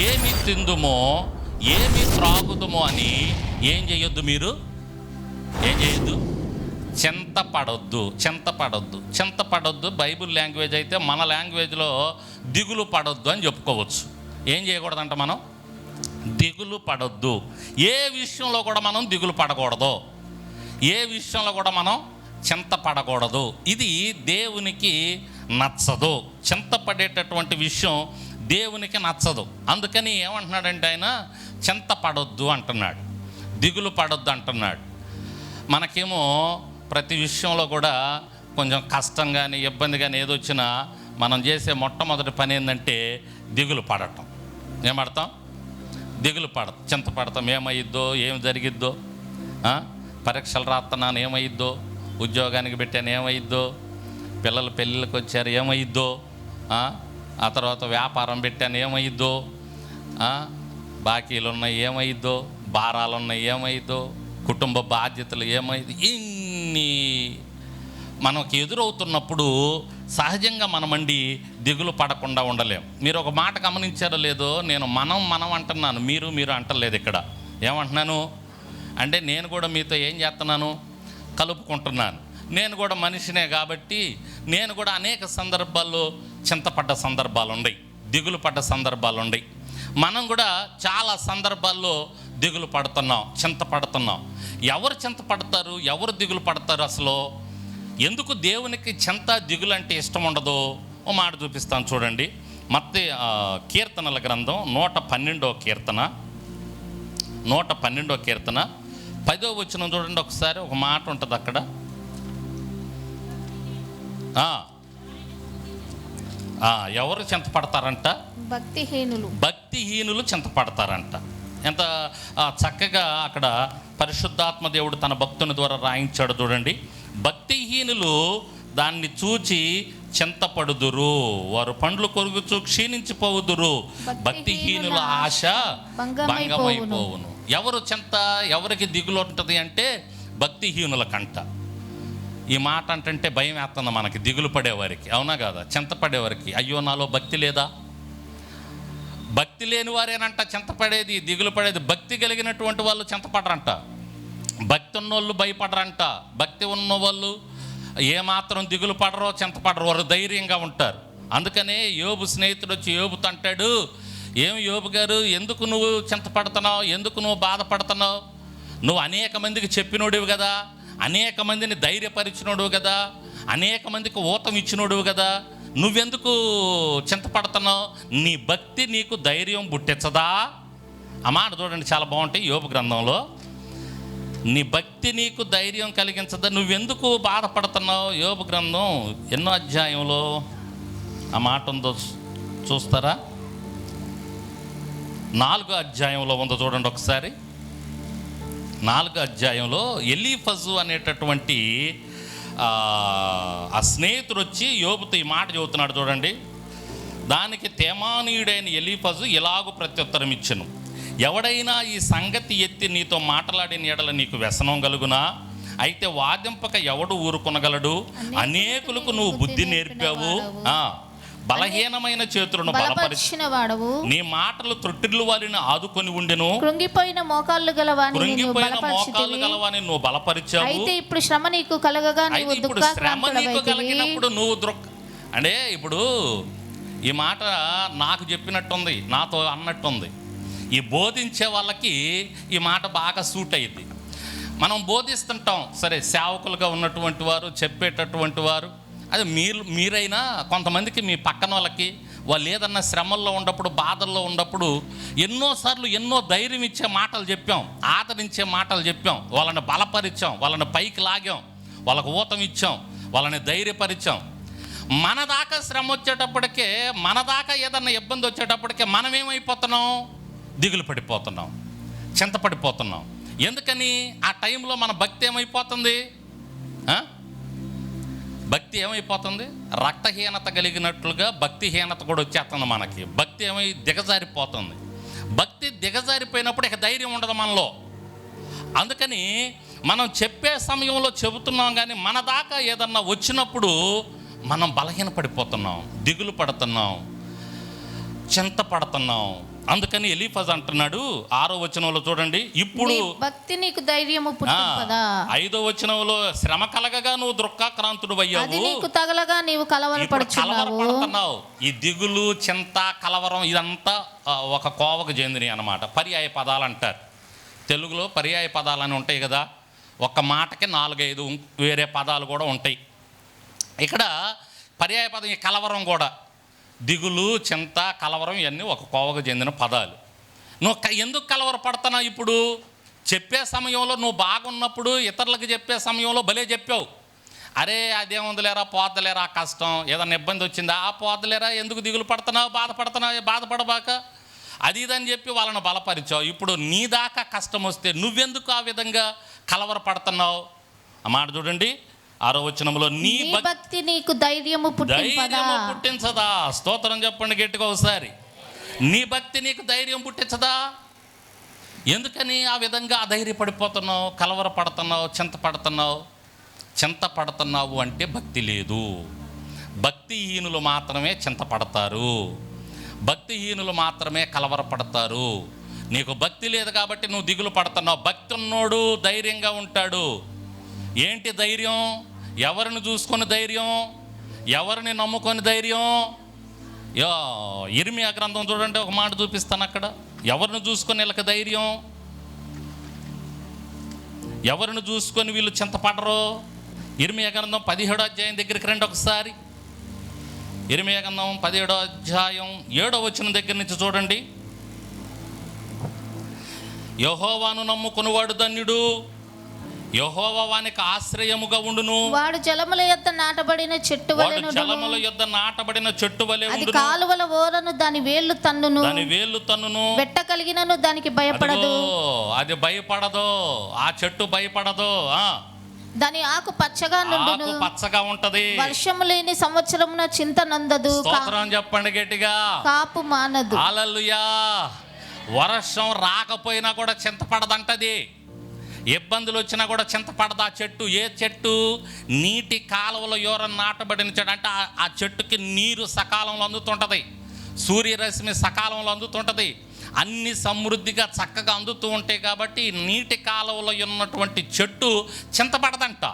ఏమి తిందుమో ఏమి త్రాగుదుమో అని ఏం చేయొద్దు మీరు? ఏం చేయొద్దు? చింతపడొద్దు చింతపడొద్దు. చింతపడొద్దు బైబుల్ బైబిల్ లాంగ్వేజ్ అయితే మన లాంగ్వేజ్లో దిగులు పడొద్దు అని చెప్పుకోవచ్చు. ఏం చేయకూడదంట మనం? దిగులు పడొద్దు. ఏ విషయంలో కూడా మనం దిగులు పడకూడదు. ఏ విషయంలో కూడా మనం చింతపడకూడదు. ఇది దేవునికి నచ్చదు. చింతపడేటటువంటి విషయం దేవునికి నచ్చదు. అందుకని ఏమంటున్నాడంటే ఆయన చింత పడొద్దు అంటున్నాడు. దిగులు పడొద్దు అంటున్నాడు. మనకేమో ప్రతి విషయంలో కూడా కొంచెం కష్టం కానీ ఇబ్బంది కానీ ఏదొచ్చినా మనం చేసే మొట్టమొదటి పని ఏంటంటే దిగులు పడటం. ఏం పడతాం దిగులు పడతాం చింత పడతాం ఏమయ్యిద్దో ఏం జరిగిద్దో? పరీక్షలు రాస్తున్నాను ఏమయ్యిద్దో ఉద్యోగానికి పెట్టాను ఏమయ్యిద్దో పిల్లలు పెళ్ళిళ్ళకి వచ్చారు ఏమయ్యిద్దో ఆ? తర్వాత వ్యాపారం పెట్టాను ఏమైద్దో? బాకీలు ఉన్నాయి ఏమైద్దో? భారాలు ఉన్నాయి ఏమైద్దో? కుటుంబ బాధ్యతలు ఏమైంది ఇన్ని మనకు ఎదురవుతున్నప్పుడు సహజంగా మనమండి దిగులు పడకుండా ఉండలేం. మీరు ఒక మాట గమనించారో లేదో నేను మనం మనం అంటున్నాను మీరు మీరు అంటలేదు ఇక్కడ. ఏమంటున్నాను? అంటే నేను కూడా మీతో ఏం చేస్తున్నాను? కలుపుకుంటున్నాను. నేను కూడా మనిషినే కాబట్టి నేను కూడా అనేక సందర్భాల్లో చింతపడ్డ సందర్భాలు ఉన్నాయి దిగులు పడ్డ సందర్భాలు ఉన్నాయి మనం కూడా చాలా సందర్భాల్లో దిగులు పడుతున్నాం చింత పడుతున్నాం ఎవరు చింత పడతారు ఎవరు దిగులు పడతారు అసలు? ఎందుకు దేవునికి చింత దిగులు అంటే ఇష్టం ఉండదో ఓ మాట చూపిస్తాను చూడండి. మత్తే కీర్తనల గ్రంథం నూట పన్నెండో కీర్తన. నూట పన్నెండో కీర్తన. పదో వచ్చిన చూడండి ఒకసారి ఒక మాట ఉంటుంది అక్కడ ఎవరు చింత పడతారంట భక్తిహీనులు. భక్తిహీనులు చింతపడతారంట. ఎంత చక్కగా అక్కడ పరిశుద్ధాత్మ దేవుడు తన భక్తుని ద్వారా రాయించాడు చూడండి. భక్తిహీనులు దాన్ని చూచి చింతపడుదురు వారు పండ్లు కొరుగుచు క్షీణించిపోవుదురు. భక్తిహీనుల ఆశ. భంగమైపోవును. ఎవరు చింత ఎవరికి దిగులు ఉంటుంది అంటే భక్తిహీనుల కంట. ఈ మాట అంటే భయం వేస్తుంది మనకి దిగులు పడేవారికి. అవునా కదా? చింత పడేవారికి. అయ్యో నాలో భక్తి లేదా? భక్తి లేని వారేనంట చింతపడేది దిగులు పడేది. భక్తి కలిగినటువంటి వాళ్ళు చింతపడరంట భక్తి ఉన్నోళ్ళు భయపడరంట. భక్తి ఉన్న వాళ్ళు ఏమాత్రం దిగులు పడరో చింతపడరు వారు ధైర్యంగా ఉంటారు. అందుకనే యోబు స్నేహితుడు వచ్చి యోబుతో అంటాడు ఏమి యోబు గారు ఎందుకు నువ్వు చింతపడుతున్నావు ఎందుకు నువ్వు బాధపడుతున్నావు? నువ్వు అనేక మందికి చెప్పినోడివి కదా. అనేక మందిని ధైర్యపరిచినోడు కదా అనేక మందికి ఊతం ఇచ్చినోడు కదా. నువ్వెందుకు చింతపడుతున్నావు? నీ భక్తి నీకు ధైర్యం పుట్టించదా? ఆ మాట చూడండి చాలా బాగుంటాయి యోగ గ్రంథంలో. నీ భక్తి నీకు ధైర్యం కలిగించదా? నువ్వెందుకు బాధపడుతున్నావు? యోగ గ్రంథం ఎన్నో అధ్యాయంలో ఆ మాట ఉందో చూస్తారా? నాలుగో అధ్యాయంలో ఉందో చూడండి ఒకసారి. నాలుగో అధ్యాయంలో ఎలీఫజు అనేటటువంటి ఆ, స్నేహితుడు వచ్చి యోబుతో ఈ మాట చెబుతున్నాడు చూడండి. దానికి తేమానీయుడైన ఎలీఫజు ఇలాగు ప్రత్యుత్తరం ఇచ్చెను. ఎవడైనా ఈ సంగతి ఎత్తి నీతో మాట్లాడిన ఎడల నీకు వ్యసనం కలుగునా? అయితే వాదింపక ఎవడు ఊరుకొనగలడు? అనేకులకు నువ్వు బుద్ధి నేర్పావు? బలహీనమైన చేతులను బలపరిచి బలపరిచిన వాడవు నీ మాటలు త్రొట్టిల్లు వారిని ఆదుకొని ఉండెను. కృంగిపోయిన మోకాళ్ళు గలవాని కృంగిపోయిన బలపరిచితివి. గలవని నువ్వు బలపరిచావు. అయితే ఇప్పుడు శ్రమ నీకు కలగగా నీవు ఇప్పుడు శ్రమ నీకు కలిగినప్పుడు నువ్వు దృక్ అంటే ఇప్పుడు ఈ మాట నాకు చెప్పినట్టుంది నాతో అన్నట్టుంది. ఈ బోధించే వాళ్ళకి ఈ మాట బాగా సూట్ అయ్యింది మనం బోధిస్తుంటాం సరే సేవకులుగా ఉన్నటువంటి వారు చెప్పేటటువంటి వారు అదే మీరు మీరైనా కొంతమందికి మీ పక్కన వాళ్ళకి వాళ్ళు ఏదన్నా శ్రమల్లో ఉన్నప్పుడు బాధల్లో ఉన్నప్పుడు ఎన్నోసార్లు ఎన్నో ధైర్యం ఇచ్చే మాటలు చెప్పాం ఆదరించే మాటలు చెప్పాం వాళ్ళని బలపరిచాం వాళ్ళని పైకి లాగాం వాళ్ళకు ఊతం ఇచ్చాం వాళ్ళని ధైర్యపరిచాం. మన దాకా శ్రమ వచ్చేటప్పటికే మన దాకా ఏదన్నా ఇబ్బంది వచ్చేటప్పటికే మనం ఏమైపోతున్నాం? దిగులు పడిపోతున్నాం చింతపడిపోతున్నాం ఎందుకని? ఆ టైంలో మన భక్తి ఏమైపోతుంది? భక్తి ఏమైపోతుంది? రక్తహీనత కలిగినట్లుగా భక్తిహీనత కూడా వచ్చేస్తుంది మనకి. భక్తి ఏమై దిగజారిపోతుంది. భక్తి దిగజారిపోయినప్పుడు ఇక ధైర్యం ఉండదు మనలో. అందుకని మనం చెప్పే సమయంలో చెబుతున్నాం కానీ మన దాకా ఏదన్నా వచ్చినప్పుడు మనం బలహీన పడిపోతున్నాం దిగులు పడుతున్నాం చింత పడుతున్నాం అందుకని ఎలీఫజ్ అంటున్నాడు ఆరో వచనంలో చూడండి ఇప్పుడు భక్తి నీకు ధైర్యము ఐదో వచనంలో శ్రమ కలగగా నువ్వు దుఃఖాక్రాంతుడు అది అయ్యావు నీకు తగలగా నీవు కలవరపడుతున్నావు. ఈ దిగులు చింత కలవరం ఇదంతా ఒక కోవకు చెందినవి అనమాట పర్యాయ పదాలు అంటారు. తెలుగులో పర్యాయ పదాలు అని ఉంటాయి కదా. ఒక మాటకి నాలుగైదు వేరే పదాలు కూడా ఉంటాయి. ఇక్కడ పర్యాయ పదం కలవరం కూడా. దిగులు చింత కలవరం ఇవన్నీ ఒక కోవకు చెందిన పదాలు. నువ్వు ఎందుకు కలవర పడుతున్నావు ఇప్పుడు? చెప్పే సమయంలో నువ్వు బాగున్నప్పుడు ఇతరులకు చెప్పే సమయంలో భలే చెప్పావు. అరే అదేముందిలేరా పోతలేరా కష్టం ఏదైనా ఇబ్బంది వచ్చిందా? ఆ పోతలేరా ఎందుకు దిగులు పడుతున్నావు బాధపడుతున్నావు బాధపడబాక? అది ఇదని చెప్పి వాళ్ళని బలపరిచావు. ఇప్పుడు నీ దాకా కష్టం వస్తే నువ్వెందుకు ఆ విధంగా కలవర పడుతున్నావు ఆ మాట చూడండి. ఆరో వచనంలో నీ భక్తి నీకు ధైర్యము ధైర్యము పుట్టించదా? స్తోత్రం చెప్పండి గట్టిగా ఒకసారి. నీ భక్తి నీకు ధైర్యం పుట్టించదా? ఎందుకని ఆ విధంగా అధైర్యపడిపోతున్నావు కలవర పడుతున్నావు చింత పడుతున్నావు చింత పడుతున్నావు అంటే భక్తి లేదు. భక్తిహీనులు మాత్రమే చింత పడతారు భక్తిహీనులు మాత్రమే కలవరపడతారు. నీకు భక్తి లేదు కాబట్టి నువ్వు దిగులు పడుతున్నావు. భక్తి ఉన్నోడు ధైర్యంగా ఉంటాడు. ఏంటి ధైర్యం? ఎవరిని చూసుకొని ధైర్యం? ఎవరిని నమ్ముకొని ధైర్యం? యో ఇర్మియా గ్రంథం చూడండి ఒక మాట చూపిస్తాను అక్కడ. ఎవరిని చూసుకొని వీళ్ళకి ధైర్యం? ఎవరిని చూసుకొని వీళ్ళు చింతపడరు? ఇరిమి గ్రంథం పదిహేడో అధ్యాయం దగ్గరికి రండి ఒకసారి. ఇరిమి గ్రంథం పదిహేడో అధ్యాయం ఏడో వచ్చిన దగ్గర నుంచి చూడండి. యహోవాను నమ్ముకునివాడు ధన్యుడు. యహోవా వానికి ఆశ్రయముగా ఉండును. వాడు జలముల యొద్ద నాటబడిన చెట్టు వలె జలముల యొద్ద నాటబడిన చెట్టు వలె ఉండును. కాలువల ఓరను దాని వేళ్ళు తన్నును. దాని వేళ్ళు తన్నును. వెట్ట కలిగినను దానికి భయపడదు. అది భయపడదు. ఆ చెట్టు భయపడదు. ఆ. దాని ఆకు పచ్చగా నుండును. పచ్చగా ఉంటది. వర్షము లేని సంవత్సరమున చింత నందదు. స్తోత్రం చెప్పండి గట్టిగా. కాపు మానదు. అలల్లుయా వర్షం రాకపోయినా కూడా చింతపడదంటది ఇబ్బందులు వచ్చినా కూడా చింతపడదు ఆ చెట్టు? ఏ చెట్టు? నీటి కాలువలో ఎవరన్నా నాటబడిన చెట్టు అంటే ఆ- చెట్టుకి నీరు సకాలంలో అందుతుంటది. సూర్యరశ్మి సకాలంలో అందుతుంటది. అన్ని సమృద్ధిగా చక్కగా అందుతూ ఉంటాయి కాబట్టి నీటి కాలువలో ఉన్నటువంటి చెట్టు చింతపడదంట.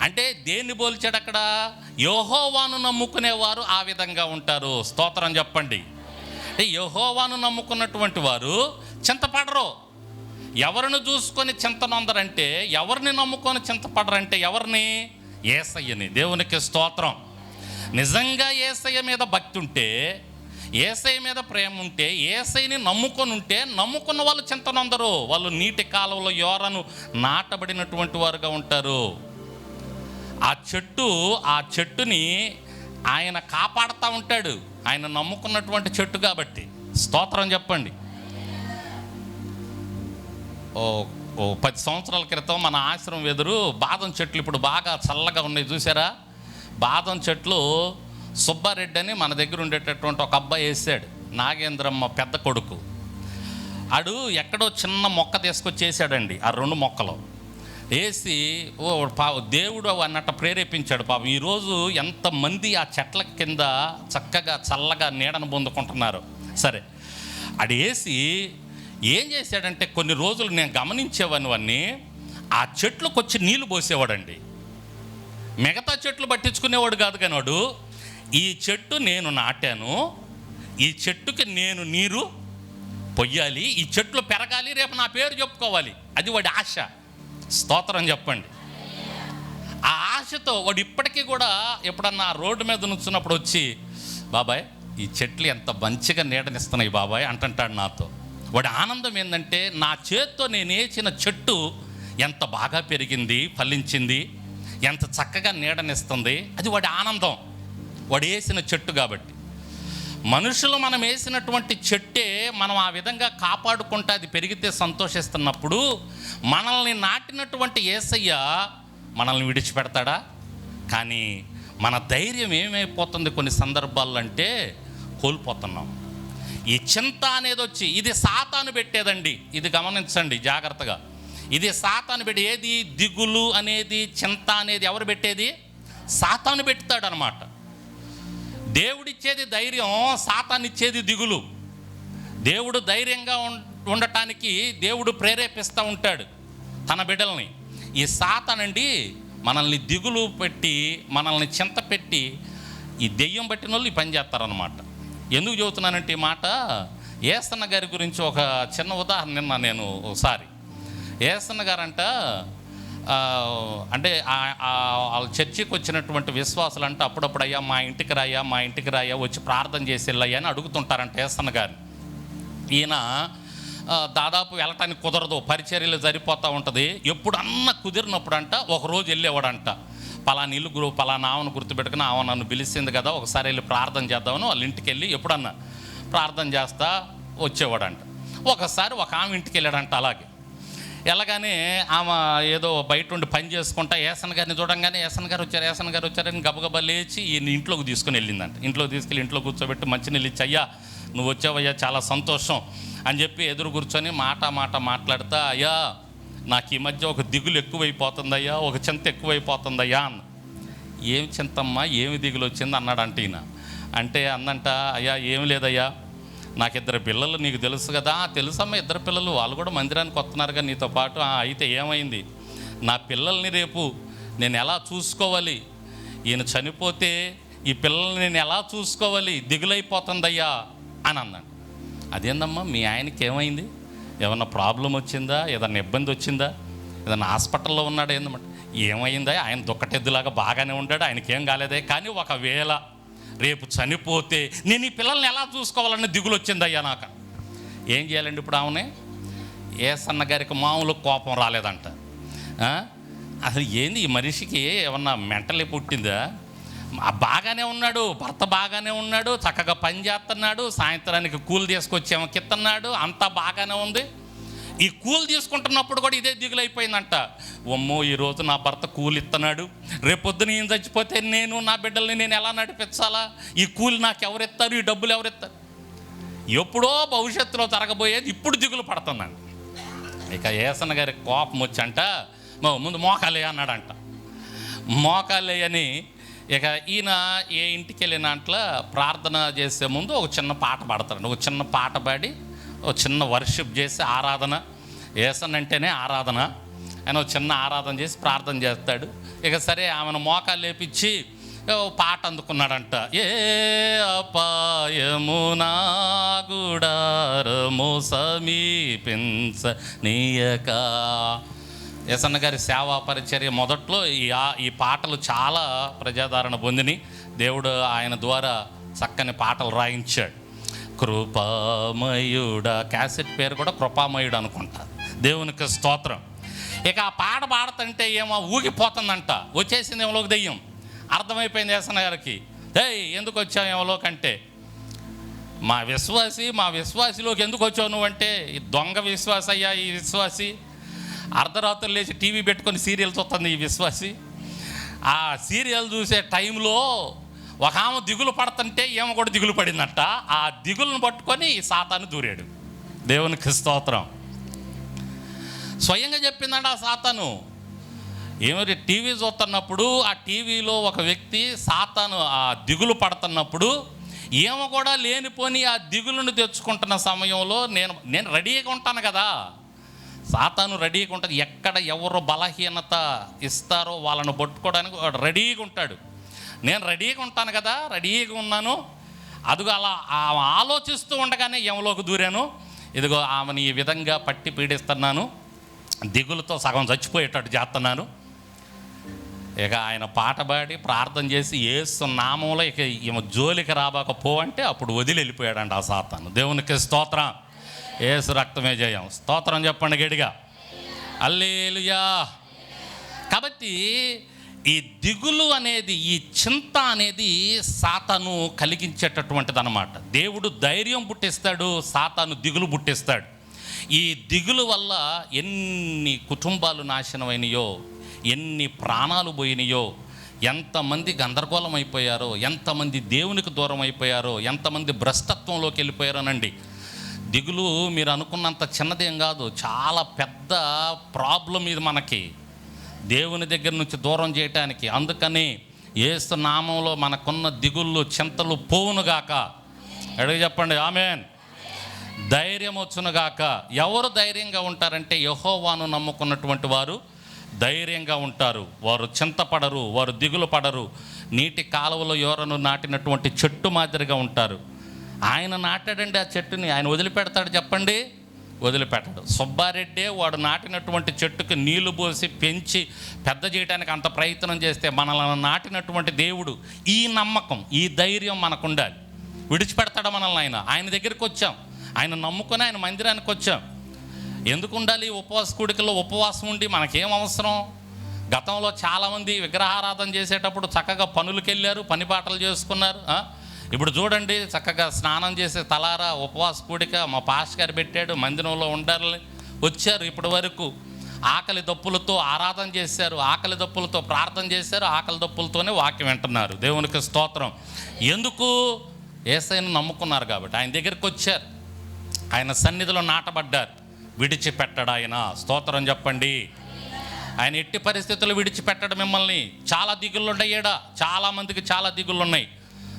అంటే దేన్ని పోల్చాడు అక్కడ? యహోవాను నమ్ముకునేవారు ఆ విధంగా ఉంటారు. స్తోత్రం చెప్పండి. అంటే యహోవాను నమ్ముకున్నటువంటి వారు చింతపడరు. ఎవరిని చూసుకొని చింతనొందరంటే ఎవరిని నమ్ముకొని చింతపడరంటే ఎవరిని? ఏసయ్యని. దేవునికి స్తోత్రం. నిజంగా ఏసయ్య మీద భక్తి ఉంటే ఏసయ్య మీద ప్రేమ ఉంటే ఏసైని నమ్ముకొని ఉంటే నమ్ముకున్న వాళ్ళు చింతనొందరు. వాళ్ళు నీటి కాలువలో యోరను నాటబడినటువంటి వారుగా ఉంటారు. ఆ చెట్టు ఆ చెట్టుని ఆయన కాపాడుతూ ఉంటాడు. ఆయన నమ్ముకున్నటువంటి చెట్టు కాబట్టి. స్తోత్రం చెప్పండి. ఓ ఓ పది సంవత్సరాల క్రితం మన ఆశ్రమం ఎదురు బాదం చెట్లు ఇప్పుడు బాగా చల్లగా ఉన్నాయి చూసారా బాదం చెట్లు సుబ్బారెడ్డి అని మన దగ్గర ఉండేటటువంటి ఒక అబ్బాయి వేసాడు నాగేంద్రమ్మ పెద్ద కొడుకు. ఆడు ఎక్కడో చిన్న మొక్క తీసుకొచ్చి వేసాడండి ఆ రెండు మొక్కలు. వేసి ఓ పా దేవుడు అన్నట్టు ప్రేరేపించాడు పాపం. ఈరోజు ఎంతమంది ఆ చెట్ల కింద చక్కగా చల్లగా నీడను పొందుకుంటున్నారు. సరే అది వేసి ఏం చేశాడంటే కొన్ని రోజులు నేను గమనించేవన్నీ ఆ చెట్లకు వచ్చి నీళ్ళు పోసేవాడండి. మిగతా చెట్లు పట్టించుకునేవాడు కాదు కానీ వాడు ఈ చెట్టు నేను నాటాను ఈ చెట్టుకి నేను నీరు పొయ్యాలి ఈ చెట్లు పెరగాలి రేపు నా పేరు చెప్పుకోవాలి. అది వాడి ఆశ. స్తోత్రం చెప్పండి. ఆ ఆశతో వాడు ఇప్పటికీ కూడా ఎప్పుడన్నా రోడ్డు మీద నుంచున్నప్పుడు వచ్చి బాబాయ్ ఈ చెట్లు ఎంత మంచిగా నీడనిస్తున్నాయి బాబాయ్ అంటుంటాడు నాతో. వాడి ఆనందం ఏంటంటే నా చేత్తో నేను వేసిన చెట్టు ఎంత బాగా పెరిగింది ఫలించింది ఎంత చక్కగా నీడనిస్తుంది అది వాడి ఆనందం. వాడు వేసిన చెట్టు కాబట్టి. మనుషులు మనం వేసినటువంటి చెట్టే మనం ఆ విధంగా కాపాడుకుంటే అది పెరిగితే సంతోషిస్తున్నప్పుడు మనల్ని నాటినటువంటి ఏసయ్య మనల్ని విడిచిపెడతాడా? కానీ మన ధైర్యం ఏమైపోతుంది కొన్ని సందర్భాల్లో అంటే కోల్పోతున్నాం. ఈ చింత అనేది వచ్చి ఇది సాతాను పెట్టేదండి. ఇది గమనించండి జాగ్రత్తగా. ఇది సాతాను పెట్టి ఏది దిగులు అనేది చింత అనేది ఎవరు పెట్టేది? సాతాను పెడతాడు అనమాట దేవుడిచ్చేది ధైర్యం సాతానిచ్చేది దిగులు. దేవుడు ధైర్యంగా ఉం- ఉండటానికి దేవుడు ప్రేరేపిస్తూ ఉంటాడు తన బిడ్డల్ని. ఈ సాతానండి మనల్ని దిగులు పెట్టి మనల్ని చింత పెట్టి ఈ దెయ్యం పట్టిన వాళ్ళు ఈ పని చేస్తారనమాట. ఎందుకు చెబుతున్నానంటే ఈ మాట? ఏసన్న గారి గురించి ఒక చిన్న ఉదాహరణ నిన్న నేను ఒకసారి. ఏసన్న గారంట అంటే వాళ్ళ చర్చికి వచ్చినటువంటి విశ్వాసులు అంటే అప్పుడప్పుడు అయ్యా మా ఇంటికి రాయ్యా మా ఇంటికి రాయా వచ్చి ప్రార్థన చేసి వెళ్ళయ్యా అని అడుగుతుంటారంట ఏసన్న గారిని. ఈయన దాదాపు వెళ్ళటానికి కుదరదు పరిచర్యలు సరిపోతూ ఉంటుంది. ఎప్పుడన్నా కుదిరినప్పుడంట కుదిరినప్పుడు అంట ఒక రోజు వెళ్ళేవాడంట. పలానా ఇల్లు గురు పలానా ఆమెను గుర్తుపెట్టుకుని ఆమె నన్ను పిలిచింది కదా ఒకసారి వెళ్ళి ప్రార్థన చేద్దామని వాళ్ళ ఇంటికి వెళ్ళి ఎప్పుడన్నా ప్రార్థన చేస్తా వచ్చేవాడంట. ఒకసారి ఒక ఆమె ఇంటికి వెళ్ళాడంట అలాగే. వెళ్ళగానే ఆమె ఏదో బయట ఉండి పని చేసుకుంటా ఏసన్ గారిని చూడంగానే ఏసన్ గారు వచ్చారు ఏసన్ గారు వచ్చారని గబగబా లేచి ఈయన ఇంట్లోకి తీసుకుని వెళ్ళిందంట. ఇంట్లోకి తీసుకెళ్ళి ఇంట్లో కూర్చోబెట్టి మంచినీళ్ళు ఇచ్చి అయ్యా నువ్వు వచ్చావయ్యా చాలా సంతోషం అని చెప్పి ఎదురు కూర్చొని మాట మాట మాట్లాడుతా అయ్యా నాకు ఈ మధ్య ఒక దిగులు ఎక్కువైపోతుందయ్యా ఒక చింత ఎక్కువైపోతుందయ్యా అన్న. ఏమి చింతమ్మా ఏమి దిగులు వచ్చింది? అన్నాడంట ఈయన. అంటే అందంట అయ్యా ఏమి లేదయ్యా నాకు ఇద్దరు పిల్లలు నీకు తెలుసు కదా తెలుసమ్మా ఇద్దరు పిల్లలు వాళ్ళు కూడా మందిరానికి వస్తున్నారుగా నీతో పాటు. అయితే ఏమైంది? నా పిల్లల్ని రేపు నేను ఎలా చూసుకోవాలి? ఈయన చనిపోతే ఈ పిల్లల్ని నేను ఎలా చూసుకోవాలి? దిగులైపోతుందయ్యా అని అన్నాడు. అదేందమ్మా మీ ఆయనకి ఏమైంది ఏమన్నా ప్రాబ్లం వచ్చిందా? ఏదన్నా ఇబ్బంది వచ్చిందా? ఏదన్నా హాస్పిటల్లో ఉన్నాడా? ఏందన్నమాట ఏమైందా? ఆయన దుక్కటెద్దులాగా బాగానే ఉంటాడు ఆయనకి ఏం కాలేదే. కానీ ఒకవేళ రేపు చనిపోతే నేను ఈ పిల్లల్ని ఎలా చూసుకోవాలన్న దిగులు వచ్చిందయ్యా నాకు. ఏం చేయాలండి ఇప్పుడు ఆమెనే? ఏ సన్నగారికి మామూలు కోపం రాలేదంట. అసలు ఏంది ఈ మనిషికి ఏమన్నా మెంటలే పుట్టిందా? బాగానే ఉన్నాడు భర్త బాగానే ఉన్నాడు చక్కగా పని చేస్తున్నాడు సాయంత్రానికి కూలి తీసుకొచ్చేమో కిత్తన్నాడు అంతా బాగానే ఉంది. ఈ కూలి తీసుకుంటున్నప్పుడు కూడా ఇదే దిగులైపోయిందంట. అమ్మో ఈరోజు నా భర్త కూలి ఇస్తున్నాడు రేపొద్దున ఈయన చచ్చిపోతే నేను నా బిడ్డల్ని నేను ఎలా నడిపించాలా? ఈ కూలి నాకు ఎవరిస్తారు? ఈ డబ్బులు ఎవరిస్తారు? ఎప్పుడో భవిష్యత్తులో జరగబోయేది ఇప్పుడు దిగులు పడుతుందండి. ఇక ఏసన గారి కోపం వచ్చంట ముందు మోకాలే అన్నాడంట. మోకాలే అని ఇక ఈయన ఏ ఇంటికి వెళ్ళిన దాంట్లో ప్రార్థన చేసే ముందు ఒక చిన్న పాట పాడతాడు. ఒక చిన్న పాట పాడి ఒక చిన్న వర్షిప్ చేసి ఆరాధన ఏసన్ అంటేనే ఆరాధన ఆయన ఒక చిన్న ఆరాధన చేసి ప్రార్థన చేస్తాడు. ఇక సరే ఆమెను మోకాలు లేపించి ఓ పాట అందుకున్నాడంట. ఏ అపాయము నా గుడారము సమీపించ నీయకా. యసన్న గారి సేవా పరిచర్య మొదట్లో ఈ ఈ పాటలు చాలా ప్రజాదరణ పొందిని దేవుడు ఆయన ద్వారా చక్కని పాటలు రాయించాడు. కృపామయుడ క్యాసెట్ పేరు కూడా కృపామయుడు అనుకుంటా. దేవునికి స్తోత్రం. ఇక ఆ పాట పాడుతుంటే ఏమో ఊగిపోతుందంట. వచ్చేసింది ఏమోలోకి దెయ్యం. అర్థమైపోయింది యసన్న గారికి. ఏయ్ ఎందుకు వచ్చావు ఏమోలోకి అంటే మా విశ్వాసి మా విశ్వాసిలోకి ఎందుకు వచ్చావు నువ్వంటే ఈ దొంగ విశ్వాసయ్యా ఈ విశ్వాసి. అర్ధరాత్రులు లేచి టీవీ పెట్టుకొని సీరియల్ చూస్తుంది ఈ విశ్వాసి. ఆ సీరియల్ చూసే టైంలో ఒక ఆమె దిగులు పడుతుంటే ఏమో కూడా దిగులు పడిందంట. ఆ దిగులను పట్టుకొని ఈ సాతాను దూరాడు. దేవునికి స్తోత్రం. స్వయంగా చెప్పిందంట ఆ సాతాను ఏమిటి టీవీ చూస్తున్నప్పుడు ఆ టీవీలో ఒక వ్యక్తి సాతాను ఆ దిగులు పడుతున్నప్పుడు ఏమో కూడా లేనిపోని ఆ దిగులను తెచ్చుకుంటున్న సమయంలో నేను నేను రెడీగా ఉంటాను కదా. సాతాను రెడీగా ఉంటుంది. ఎక్కడ ఎవరు బలహీనత ఇస్తారో వాళ్ళను పట్టుకోవడానికి వాడు రెడీగా ఉంటాడు. నేను రెడీగా ఉంటాను కదా రెడీగా ఉన్నాను. అదిగో అలా ఆలోచిస్తూ ఉండగానే యమలోకి దూరాను. ఇదిగో ఆమెను ఈ విధంగా పట్టి పీడిస్తున్నాను. దిగులతో సగం చచ్చిపోయేటట్టు చేస్తున్నాను. ఇక ఆయన పాట పాడి ప్రార్థన చేసి ఏసు నామంలో ఇక ఈమె జోలికి రాబాకపో అంటే అప్పుడు వదిలి వెళ్ళిపోయాడంట ఆ సాతాను. దేవునికి స్తోత్రం. ఏసు రక్తమే జయం. స్తోత్రం చెప్పండి గడిగా అల్లేలుయా కాబట్టి ఈ దిగులు అనేది ఈ చింత అనేది సాతను కలిగించేటటువంటిది అనమాట దేవుడు ధైర్యం పుట్టిస్తాడు సాతాను దిగులు పుట్టిస్తాడు. ఈ దిగులు వల్ల ఎన్ని కుటుంబాలు నాశనమైనయో ఎన్ని ప్రాణాలు పోయినాయో ఎంతమంది గందరగోళం అయిపోయారో ఎంతమంది దేవునికి దూరం అయిపోయారో ఎంతమంది భ్రష్టత్వంలోకి వెళ్ళిపోయారోనండి దిగులు మీరు అనుకున్నంత చిన్నదేం కాదు. చాలా పెద్ద ప్రాబ్లం ఇది మనకి. దేవుని దగ్గర నుంచి దూరం చేయటానికి. అందుకని ఏసు నామంలో మనకున్న దిగుళ్ళు చింతలు పోవునుగాక. అడిగి చెప్పండి ఆమెన్. ధైర్యం వచ్చునుగాక. ఎవరు ధైర్యంగా ఉంటారంటే యహోవాను నమ్ముకున్నటువంటి వారు ధైర్యంగా ఉంటారు. వారు చింతపడరు వారు దిగులు పడరు. నీటి కాలువలో ఎవరను నాటినటువంటి చెట్టు మాదిరిగా ఉంటారు. ఆయన నాటాడండి ఆ చెట్టుని. ఆయన వదిలిపెడతాడు చెప్పండి? వదిలిపెట్టడు. సుబ్బారెడ్డే వాడు నాటినటువంటి చెట్టుకి నీళ్ళు పోసి పెంచి పెద్ద చేయడానికి అంత ప్రయత్నం చేస్తే మనల్ని నాటినటువంటి దేవుడు ఈ నమ్మకం ఈ ధైర్యం మనకు ఉండాలి విడిచిపెడతాడు మనల్ని ఆయన? ఆయన దగ్గరికి వచ్చాం. ఆయన నమ్ముకొని ఆయన మందిరానికి వచ్చాం. ఎందుకు ఉండాలి? ఉపవాస కూడికల్లో ఉపవాసం ఉండి మనకేం అవసరం? గతంలో చాలామంది విగ్రహారాధన చేసేటప్పుడు చక్కగా పనులకు వెళ్ళారు పని పాటలు చేసుకున్నారు ఇప్పుడు చూడండి చక్కగా స్నానం చేసే తలారా ఉపవాస కూడిక మా పాస్ గారు పెట్టాడు మందిరంలో ఉండాలని వచ్చారు ఇప్పటి వరకు. ఆకలి దప్పులతో ఆరాధన చేశారు ఆకలి దప్పులతో ప్రార్థన చేశారు ఆకలి దప్పులతోనే వాక్యం వింటున్నారు. దేవునికి స్తోత్రం. ఎందుకు? ఏసైను నమ్ముకున్నారు కాబట్టి. ఆయన దగ్గరికి వచ్చారు. ఆయన సన్నిధిలో నాటబడ్డారు. విడిచిపెట్టడు ఆయన. స్తోత్రం చెప్పండి. ఆయన ఎట్టి పరిస్థితులు విడిచిపెట్టడు మిమ్మల్ని. చాలా దిగుళ్ళు ఉన్నాయేడా చాలా చాలామందికి చాలా దిగుళ్ళు ఉన్నాయి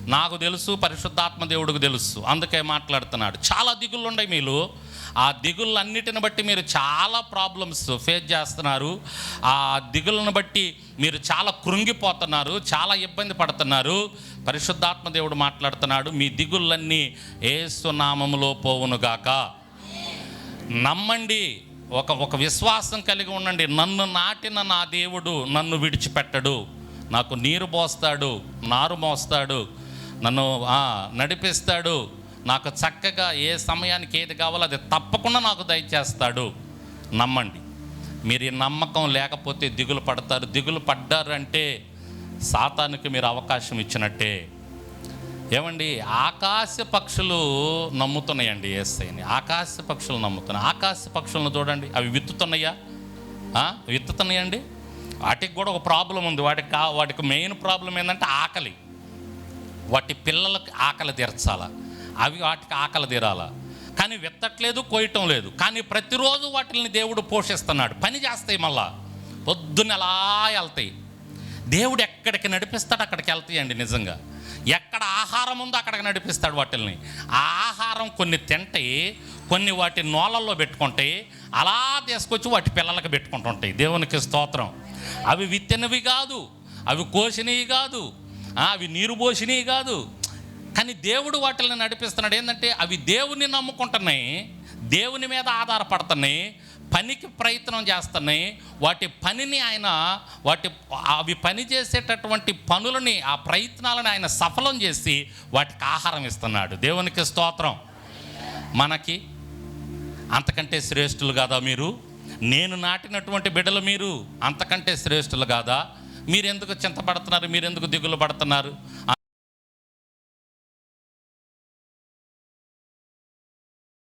నాకు తెలుసు పరిశుద్ధాత్మ దేవుడికి తెలుసు. అందుకే మాట్లాడుతున్నాడు. చాలా దిగుళ్ళు ఉన్నాయి మీరు ఆ దిగుళ్ళన్నిటిని బట్టి మీరు చాలా ప్రాబ్లమ్స్ ఫేస్ చేస్తున్నారు. ఆ దిగులను బట్టి మీరు చాలా కృంగిపోతున్నారు చాలా ఇబ్బంది పడుతున్నారు. పరిశుద్ధాత్మ దేవుడు మాట్లాడుతున్నాడు మీ దిగుళ్ళన్నీ ఏసునామములో పోవునుగాక నమ్మండి ఒక ఒక విశ్వాసం కలిగి ఉండండి. నన్ను నాటిన నా దేవుడు నన్ను విడిచిపెట్టడు. నాకు నీరు పోస్తాడు నారు మోస్తాడు. నన్ను నడిపిస్తాడు. నాకు చక్కగా ఏ సమయానికి ఏది కావాలో అది తప్పకుండా నాకు దయచేస్తాడు. నమ్మండి. మీరు ఈ నమ్మకం లేకపోతే దిగులు పడతారు. దిగులు పడ్డారు అంటే సాతానికి మీరు అవకాశం ఇచ్చినట్టే. ఏమండి ఆకాశ పక్షులు నమ్ముతున్నాయండి ఏసైని. ఆకాశ పక్షులు నమ్ముతున్నాయి. ఆకాశ పక్షులను చూడండి. అవి విత్తుతున్నాయా? విత్తుతున్నాయండి? వాటికి కూడా ఒక ప్రాబ్లం ఉంది. వాటికి కా వాటికి మెయిన్ ప్రాబ్లం ఏంటంటే ఆకలి. వాటి పిల్లలకి ఆకలి తీర్చాలా. అవి వాటికి ఆకలి తీరాలా. కానీ విత్తట్లేదు కోయటం లేదు. కానీ ప్రతిరోజు వాటిని దేవుడు పోషిస్తున్నాడు. పని చేస్తాయి మళ్ళా. పొద్దున్న ఎలా వెళ్తాయి. దేవుడు ఎక్కడికి నడిపిస్తాడు అక్కడికి వెళ్తాయండి నిజంగా. ఎక్కడ ఆహారం ఉందో అక్కడికి నడిపిస్తాడు వాటిల్ని. ఆ ఆహారం కొన్ని తింటాయి కొన్ని వాటి నోలల్లో పెట్టుకుంటాయి అలా తీసుకొచ్చి వాటి పిల్లలకు పెట్టుకుంటుంటాయి. దేవునికి స్తోత్రం. అవి విత్తినవి కాదు అవి కోసినవి కాదు అవి నీరు పోసినవి కాదు. కానీ దేవుడు వాటిని నడిపిస్తున్నాడు. ఏంటంటే అవి దేవుని నమ్ముకుంటున్నాయి దేవుని మీద ఆధారపడుతున్నాయి పనికి ప్రయత్నం చేస్తున్నాయి. వాటి పనిని ఆయన వాటి అవి పని చేసేటటువంటి పనులని ఆ ప్రయత్నాలను ఆయన సఫలం చేసి వాటికి ఆహారం ఇస్తున్నాడు. దేవునికి స్తోత్రం. మనకి అంతకంటే శ్రేష్ఠులు కాదా మీరు? నేను నాటినటువంటి బిడ్డలు మీరు. అంతకంటే శ్రేష్ఠులు కాదా? మీరెందుకు చింతపడుతున్నారు? మీరెందుకు దిగులు పడుతున్నారు?